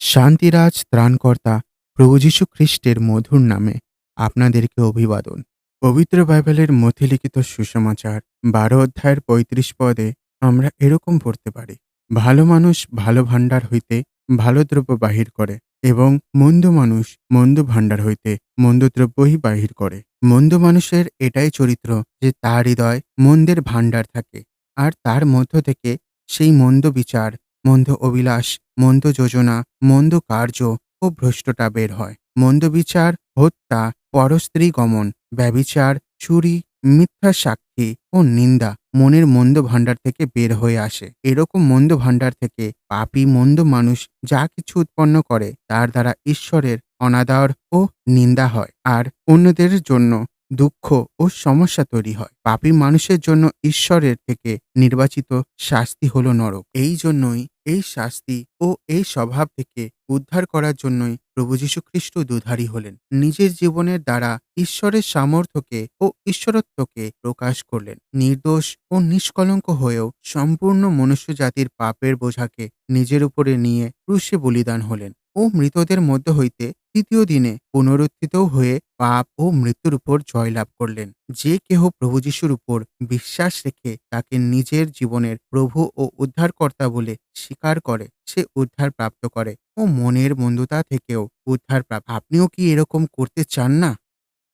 শান্তিরাজ ত্রাণকর্তা প্রভু যীশু খ্রিস্টের মধুর নামে আপনাদেরকে অভিবাদন। পবিত্র বাইবেলের মধ্যে লিখিত সুসমাচার বারো অধ্যায়ের পঁয়ত্রিশ পদে আমরা এরকম পড়তে পারি, ভালো মানুষ ভালো ভাণ্ডার হইতে ভালো দ্রব্য বাহির করে এবং মন্দ মানুষ মন্দ ভাণ্ডার হইতে মন্দ দ্রব্যই বাহির করে। মন্দ মানুষের এটাই চরিত্র যে তার হৃদয় মন্দের ভাণ্ডার থাকে, আর তার মধ্য থেকে সেই মন্দ বিচার মন্দ অভিলাষ, মন্দ যোজনা, মন্দ কার্য ও ভ্রষ্টটা বের হয়। মন্দ বিচার, হত্যা, পরস্ত্রী গমন, ব্যবিচার, চুরি, মিথ্যা সাক্ষী ও নিন্দা মনের মন্দ ভাণ্ডার থেকে বের হয়ে আসে। এরকম মন্দ ভাণ্ডার থেকে পাপী মন্দ মানুষ যা কিছু উৎপন্ন করে তার দ্বারা ঈশ্বরের অনাদর ও নিন্দা হয়। আর অন্যদের জন্য দুঃখ ও সমস্যা তৈরি হয়। পাপী মানুষের জন্য ঈশ্বরের থেকে নির্বাচিত শাস্তি হল নরক। এই জন্যই এই শাস্তি ও এই স্বভাব থেকে উদ্ধার করার জন্যই প্রভু যীশু খ্রিস্ট দুধারী হলেন। নিজের জীবনের দ্বারা ঈশ্বরের সামর্থ্যকে ও ঈশ্বরত্বকে প্রকাশ করলেন। নির্দোষ ও নিষ্কলঙ্ক হয়েও সম্পূর্ণ মনুষ্য জাতির পাপের বোঝাকে নিজের উপরে নিয়ে ক্রুশে বলিদান হলেন ও মৃতদের মধ্য হইতে তৃতীয় দিনে পুনরুত্থিত হয়ে পাপ ও মৃত্যুর উপর জয়লাভ করলেন। যে কেহ প্রভু যিশুর উপর বিশ্বাস রেখে তাকে নিজের জীবনের প্রভু ও উদ্ধারকর্তা বলে স্বীকার করে, সে উদ্ধার প্রাপ্ত করে। ও মনের মন্দতা থেকেও উদ্ধার প্রাপ্ত। আপনিও কি এরকম করতে চান না?